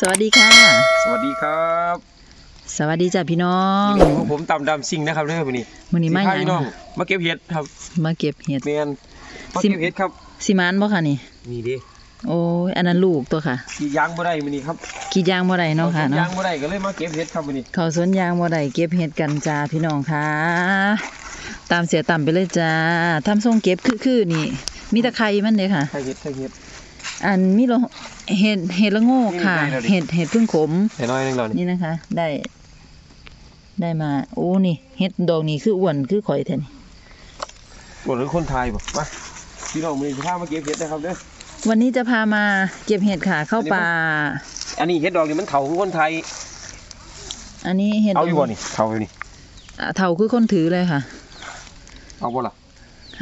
สวัสดีค่ะ สวัสดีครับ สวัสดีจ้ะพี่น้องวันนี้พวกผมตำดำซิงนะครับเด้อวันนี้วันนี้มาสิหพายังพี่น้องมาเก็บเห็ดครับ มาเก็บเห็ดเมียนมาสิเก็บเห็ดครับสิมานบ่ค่ะนี่นี่ดิโอ้ยอันนั้นลูกตัวค่ะขี่ยางบ่ได้มื้อนี้ครับกรีดยางบ่ได้เนาะค่ะขี่ยาเนาะงบ่ได้ก็เลยมาเก็บเห็ดครับมื้อนี้เขาสวนยางบ่ได้เก็บเห็ดกันจ้าพี่น้องค่ะ ตามเสียต่ำไปเลยจ้าทำทรงเก็บคือๆนี่ มีแตะไคร้มันเด้ค่ะใครเห็ดใครเห็ด อันมีละเห็ดเห็ดละโงกค่ะนี่ได้แล้วดิเห็ดเห็ดพึ่งขมแต่น้อยนึงเรานี่นี่นะคะ ได้ ได้มา โอ้นี่เห็ดดอกนี้คืออ้วนคือข่อยแท้นี่บ่หรือคนไทยบ่มาพี่น้องมื้อนี้สิพามาเก็บเห็ดนะครับเด้อวันนี้จะพามาเก็บเห็ดค่ะเข้าป่า อันนี้เห็ดดอกนี่มันเฒ่าคือคนไทย อันนี้เห็ดเอาอยู่บ่นี่เฒ่าอยู่นี่อะเท่าคือคนถือเลยค่ะ เอาบ่ล่ะ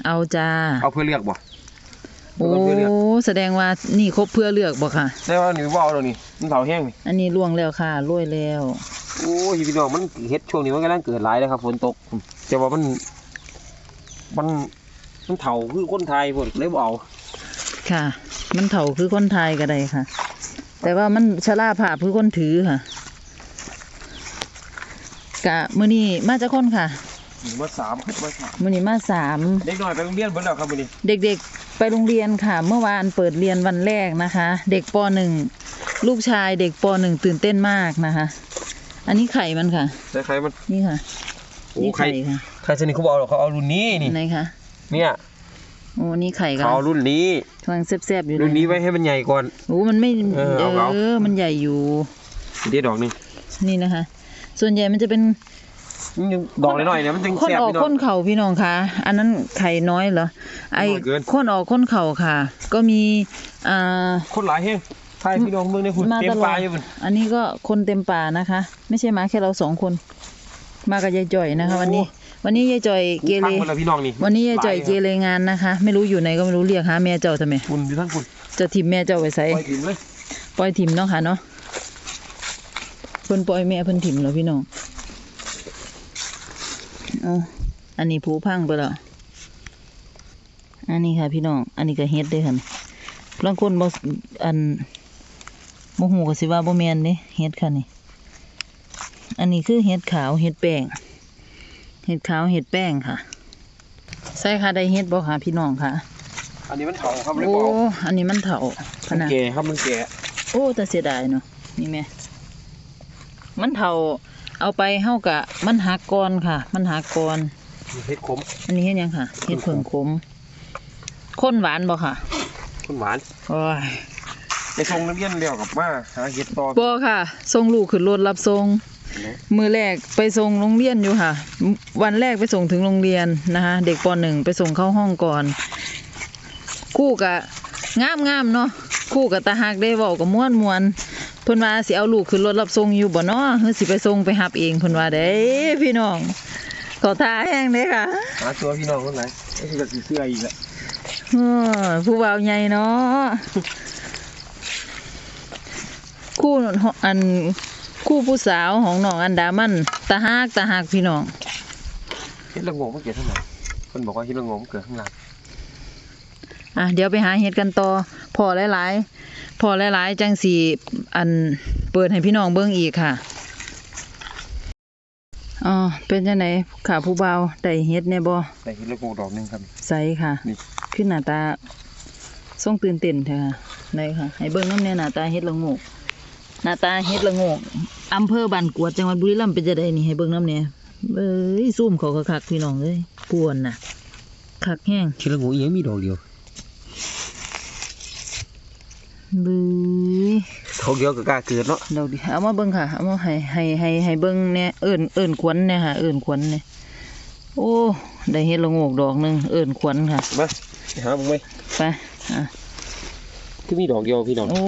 เอาจ้าเอาเพื่อเลือกบ่โอ้ เอาเพื่อเลือกแสดงว่านี่ครบเพื่อเลือกบ่ค่ะได้ว่านี่บ่เอาดอกนี่มันเฒ่าแห้งนี่อันนี้ล่วงแล้วค่ะล่วยแล้ว โอ้ยพี่น้องมันเห็ดช่วงนี้มันกำลังเกิดหลายเลยครับฝนตกแต่ว่ามัน มันมันเฒ่าคือคนไทยพวกเลยบ่เอาค่ะ มันเท่าคือคนไทยก็ได้ค่ะ แต่ว่ามันชราภาพคือคนถือค่ะ กะมื้อนี้มาจากคนค่ะ มาสามครับมาสามมื้อนี้มาสามเด็กน้อยไปโรงเรียนเบิดแล้วครับมื้อนี้เด็กๆ ไปโรงเรียนค่ะ เมื่อวานเปิดเรียนวันแรกนะคะ เด็กปหนึ่งลูกชายเด็กปหนึ่งตื่นเต้นมากนะคะ อันนี้ไข่มันค่ะแต่ใครมันนี่ค่ะ โอ้นี่ใครไข่ค่ะใครสนิทเขาบอกหรอกเขาเอารุ่นนี้นี่ไหนคะเนี่ยโอ้นี่ไข่กันเขาเอารุ่นนี้กำลังแซ่บๆอยู่เลยรุ่นนี้ไว้ให้มันใหญ่ก่อน โอ้มันไม่เออเอาเอา เออมันใหญ่อยู่ เดี๋ยวดอกหนึงนี่นะคะ ส่วนใหญ่มันจะเป็นมัน ยังดอกน้อยๆเนี่ยมันจึงคนแซ่บออกพี่น้อค้งนเข่าพี่น้องคะอันนั้นไข่น้อยเหรอไอน้อยเกิน คนออกค้นเข่าค่ะ ก็มีอ่า คนหลายแฮงทายพี่น้องเมืองในคุณมาเต็มตลอด ปลาอยู่พุ่นอันนี้ก็คนเต็มป่านะคะ ไม่ใช่มาแค่เราสองคน มากับยายจ่อยนะคะ วันนี้ วันนี้ยายจ่อยเกฟัเรงหมดแล้วพี่น้องนี่วันนี้ยายจ่อยเกเรงานนะคะ ไม่รู้อยู่ไหนก็ไม่รู้เรียกหาแม่เจ้าทำไมคุณอยู่ทั้งคุณจะทิมแม่เจ้าไปใส่ไปถึงเลยปล่อยทิมเนาะค่ะเนาะเพิ่นปล่อยแม่เพิ่นทิมแล้วพี่น้อง เอาอันนี้ผูพังไปแล้ว อันนี้ค่ะพี่น้อง อันนี้ก็เฮ็ดเด้อค่ะบางคนบ่อันบ่ฮู้ก็สิว่าบ่แม่นเด้เฮ็ดค่ะนี่ อันนี้คือเห็ดขาวเห็ดแป้งเห็ดขาวเห็ดแป้งค่ะ ใส่ค่ะได้เห็ดบ่ค่ะพี่น้องค่ะ อันนี้มันเฒ่าครับเลยโอ้บ่เอาอันนี้มันเถาขมันนาดแก่ครับมันแก่โอ้แต่เสียดายเนาะ นี่แม่ มันเถา เอาไปเฮากะมันหักก่อนค่ะ มันหักก่อนเห็ดขมอันนี้เฮ็ดหยังค่ะเฮ็ดเพิ่งขมข้นหวานบ่ค่ะคุณหวานโอ้ยไปส่งนักเรียนเดียวกับมาหาเห็ดต่อบ่ค่ะส่งลูกขึ้นรถรับส่งมือแรกไปส่งโรงเรียนอยู่ค่ะ วันแรกไปส่งถึงโรงเรียนนะคะเด็กปหนึ่งไปส่งเข้าห้องก่อน คู่กะงามงามๆเนาะคู่กับตาหักได้เว้ากับม่วนมวนๆ เพิ่นว่าสิเอาลูกขึ้นรถรับส่งอยู่บ่เนาะหรือสิไปส่งไปรับเองเพิ่นว่าเด้พี่น้องเขาทาแห้งเด้ค่ะหาตัวพี่น้องคนไหนไอ้ที่จะสีเสื้ออีกแล้วเออผู้บ่าวใหญ่เนาะคู่อันคู่ผู้สาวของน้องอันดามันตาหักตาหักพี่น้องเห็ดละโงงมันเกิดข้างหลังคนบอกว่าเห็ดละโงงมันเกิดข้างหลังอะเดี๋ยวไปหาเห็ดกันต่อพอหลายๆ พอหลายๆ จังสีอันเปิดให้พี่น้องเบิ่งอีกค่ะอ๋อเป็นจังไดค่ะผู้เบาวได้เฮ็ดแน่บ่แต่เห็ดละโงงดอกหนึงครับ ใสค่ะนี่ขึ้นหน้าตาทรงตื่นเต้นเถอะค่ะไหนค่ะให้เบิ่งน้ำแน่หน้าตาเฮ็ดละโงกหน้าตาเฮ็ดละโงกอำเภอบ้านกวดจังหวัดบุรีรัมย์เป็นจังไดนี่ให้เบิ่งน้ำแน่เอ้ยซูมเขาคักๆพี่น้องเอ้ยป่วนน่ะคักแห้งเห็ดละโงงยังมีดอกเดียว บื้อดอกเดียวก็กล้าเกิดเนาะเดี๋ยวดิเอามาเบิ่งค่ะ เอามาให้ให้ให้ให้เบิ่งเนี่ยเอิ้นเอิ้นขวัญเนี่ยค่ะ เอิ้นขวัญเนี่ยโอ้ ได้เฮ็ดละโงกดอกหนึงเอิ้นขวัญค่ะ มาไปหามึงไหมไปอะคือมีดอกเดียวพี่น้องโอ้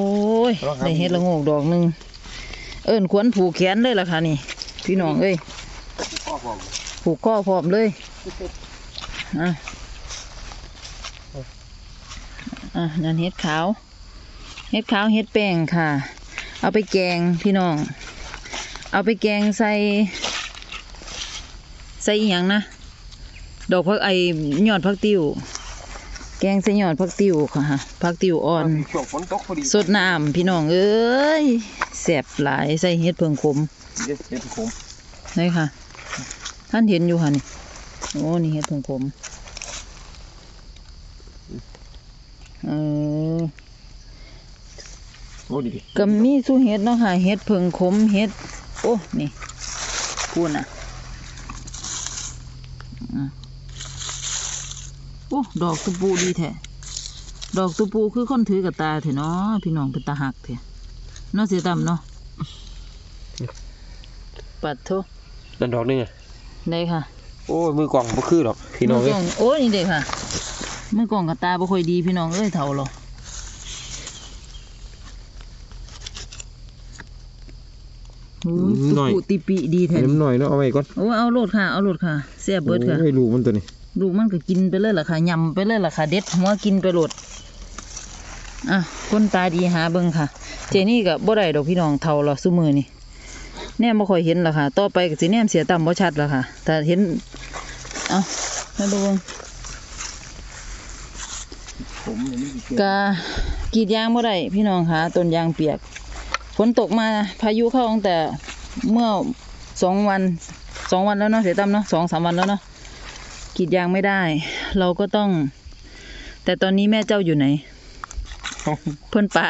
ยลองหาได้เฮ็ดละโงกดอกหนึงเอิ้นขวัญผูกแขนเลยล่ะค่ะนี่ พี่น้องเอ้ยพ่อบอกผูกข้อพร้อมเลยอะอะนั่นเฮ็ดขาว เฮ็ดขาวเฮ็ดแป้งค่ะ เอาไปแกงพี่น้อง เอาไปแกงใส่ ใส่อีหยังนะ ดอกพักไอยอดพักติ้วแกงใส่หยอดผักติวค่ะผักติวอ่อนช่วงฝนตกพอดีสดน้ำพี่น้องเอ้ยแซ่บหลายใส่เฮ็ดเพิงขมเด็ดเด็ดผมนี่ค่ะ ท่านเห็นอยู่ค่ะนี่โอ้นี่เฮ็ดเพิงขมเออ โอ้ดีดิก็มีสู้เฮ็ดเนาะค่ะเฮ็ดเพิงขมเฮ็ด โอ้นี่พูดน่ะอะโอ้ดอกตุปูดีแท้ดอกตุปูคือคนถือกับตาเถอะเนาะพี่น้องเป็นตาหักเถอะเนาะเสียตำเนาะปัดโทนั่นดอกนึงอะได้ค่ะ โอ้ยมือกล่องบ่คือหรอกพี่น้องมืเอ้กยล่องโอ้ยนี่เด็กค่ะมือกล่องกับตาบ่ค่อยดีพี่น้องเอ้ยเท่าหรอ โอ้ยตุปุติปิดีแท้เห็นนี่หน่อยเนาะเอาไว้ก่อนโอ้เอาโลดค่ะ เอาโลดค่ะเสียบเบิดค่ะ โอ้ยลูกมันตัวนี้ลูกมันก็กินไปเลยล่ะค่ะยำไปเลยล่ะค่ะ เด็ดหัวกินไปโลด อะคนตาดีหาเบิ่งค่ะ เจนี่ก็บ่ได้ดอกพี่น้องเท่าหรอซุมือนี่แนมบ่ค่อยเห็นล่ะค่ะ ต่อไปก็สิแนมเสียต่ำบ่ชัดล่ะค่ะ แต่เห็น เอ้ามาดูเบิ่งผมนี่มีกี่กะกรีดยางบ่ได้พี่น้องค่ะต้นยางเปียก ฝนตกมาพายุเข้าตั้งแต่เมื่อสองวันสองวันแล้วเนาะเสียตั้มเนาะสองสามวันแล้วเนาะกรีดยางไม่ได้ เราก็ต้อง แต่ตอนนี้แม่เจ้าอยู่ไหนเพิ่นป๋า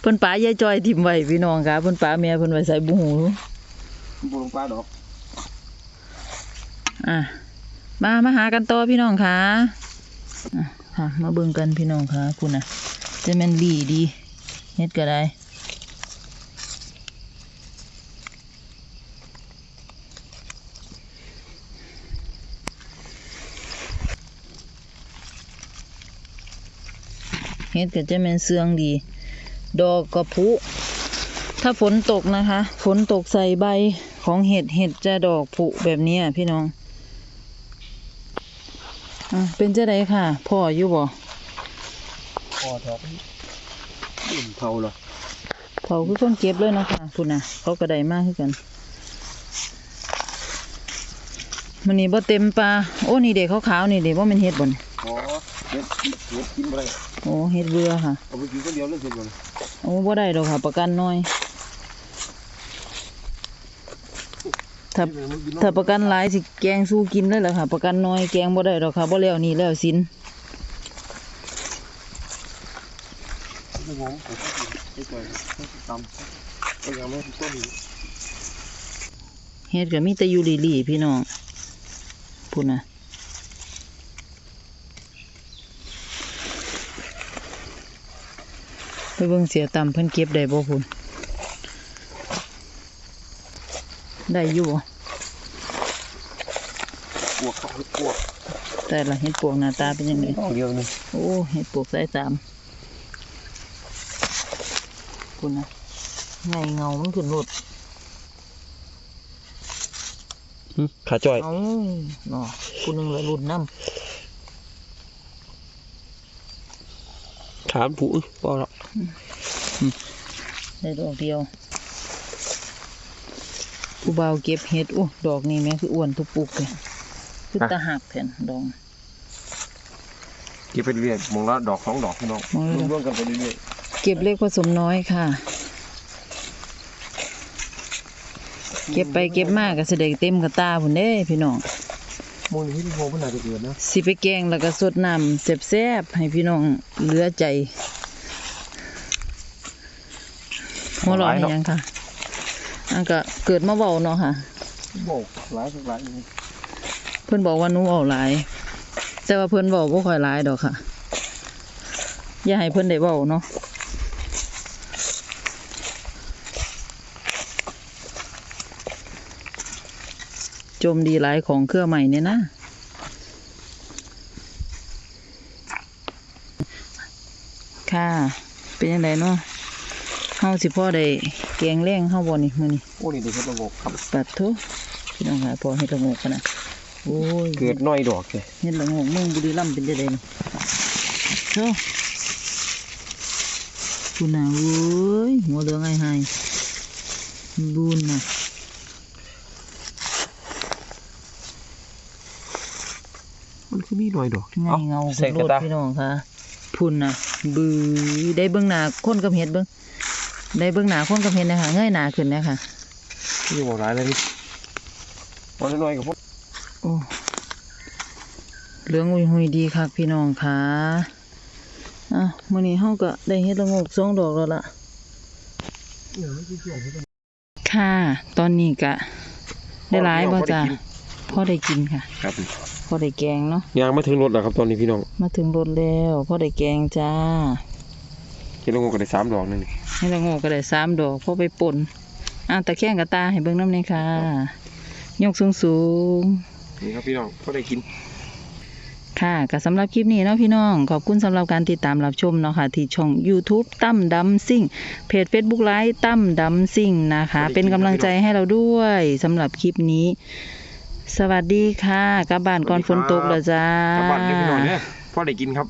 เพิ่นป๋ายายจอยทิมไว้พี่น้องค่ะเพิ่นป๋าแม่เพิ่นไว้ใส่บุหูบุลงปลาดอกอะมามาหากันต่อพี่น้องค่ะอะค่ะมาเบิ่งกันพี่น้องค่ะคุณน่ะจะแม่นดีดีเฮ็ดก็ได้ เฮ็ดก็จะแม่นเสืองดี ดอกกระพุ ถ้าฝนตกนะคะ ฝนตกใส่ใบของเห็ดเห็ดจะดอกผุแบบเนี้ยพี่น้องอะเป็นจะไดค่ะ พ่ออยู่บ่พอดอกอิ่มเท่าเหรอเขาคือคนเก็บเลยนะคะคุณน่ะเขาก็ได้มากขึ้นกันมันนี่บ่เต็มปลาโอ้นี่เด็กขาวๆนี่เด็กว่ามันเห็ดบ่น อ๋อเด็ดเด็ดกินบ่ได้โอ้เห็ดเบื่อค่ะเอาไปกินคนเดียวเลยเสร็จบ่เลยโอ้บ่ได้ดอกค่ะ ประกันน้อยถ้าถ้าประกันหลายสิแกงสู้กินเลยแหละค่ะ ประกันน้อยแกงบ่ได้ดอกค่ะบ่แล้วนี่แล้วสินไม่งงผมก็กินไม่เคยไม่ตำก็ยังไม่ต้นเฮ็ดก็มีแต่อยู่หลีๆพี่น้องพูดนะ ไปเบิ่งเสียต่ำเพิ่นเก็บได้บ่พุ่นได้อยู่บ่ปวกเขาปวกแต่ละเฮ็ดปวกหน้าตาเป็นยังไงต้องเดียวนี่โอ้เฮ็ดปวกสายตามพุ่นนะไงเงามันขึ้นรถขาจ่อยเอาเนาะผู้หนึงเลยรุ่นน้ ถามผู้พอแล้วำได้ดอกเดียว ผู้บ่าวเก็บเห็ดโอ้ดอกนี่แม่คืออ้วนทุกปุกเลยคือตาหักแผ่นดองเก็บไปเรื่อยๆมองละดอกสองดอกพี่น้องมองละดอกร่วมๆกันไปเรื่อยเก็บเล็กผสมน้อยค่ะ เก็บไปเก็บมากก็แสดงเต็มกระตาพุ่นเด้พี่น้องๆ มองที่พี่โมเพิ่นน่าจะเกิดนะสิไปแกงแล้วก็สดน้ำแซ่บๆให้พี่น้องเหลือใจหัวเร้อนยังค่ะอันก็เกิดมาเบาเนาะค่ะโบกหลายสักหลายนี่เพิ่นบอกว่าหนูเอาหลาย แต่ว่าเพิ่นบอกบ่ค่อยหลายดอกค่ะ อย่าให้เพิ่นได้เว้าเนาะ จมดีหลายของเครื่องใหม่เนี่ยนะ ค่ะ เป็นยังไงเนาะเฮาสิพ่อได้แกงแรงเฮาบ่นี่มื้อนี้โอ้นี่เด็กเฮ็ดระบบครับปัดทุพี่น้องหาพอเฮ็ดละโงกกันนะโอ้ยเกิดน้อยดอกเลยเฮ็ดละโงกเมืองบุรีรัมย์เป็นได้ไดนี่โธ่คุณน่ะโอ้ยหัวเหลืองไอ้หายบุญน่ะ มันคือมีน้อยดอกไงเงาใส่คุณกโลระดตาพี่น้องค่ะพุ่นน่ะบือได้เบิ่งหน้าคนกับเห็ดเบิ่งได้เบิ่งหน้าคนกับเห็ดนะคะเงยหน้าขึ้นนะคะนี่บอกหลายเลยนี่วันน้อยๆกับพวกโอ้เหลืองหุยหุยๆดีคักพี่น้องค่ะอะมื้อนี้เฮาก็ได้เฮ็ดละโงกสองดอกแล้วล่ะค่ะ ตอนนี้ก็ได้หลายบ่จ้ะพอได้กินค่ะ ครับพ อได้แกงเนาะยางมาถึงรถแล้วครับตอนนี้พี่น้อง มาถึงรถแล้วพอได้แกงจ้าเห็นลงกันได้สามดอกนึงให้ละโงกก็ได้สามดอกพอไปป่นอะตะแคงกับตาให้เบิ่งน้ำนี่ค่ะยกสูงสูงๆนี่ครับพี่น้องก็ได้กินค่ะก็สำหรับคลิปนี้เนาะพี่น้อง ขอบคุณสำหรับการติดตามรับชมเนาะค่ะ ที่ช่อง YouTube ตั้มดำซิ่ง เพจ Facebook ไลฟ์ตั้มดำซิ่งนะคะ เป็นกำลังใจให้เราด้วยสำหรับคลิปนี้ สวัสดีค่ะกลับบ้านก่อนฝนตกเหรอจ้า กลับบ้านเล็กน้อยเนี่ยพ่อได้กินครับ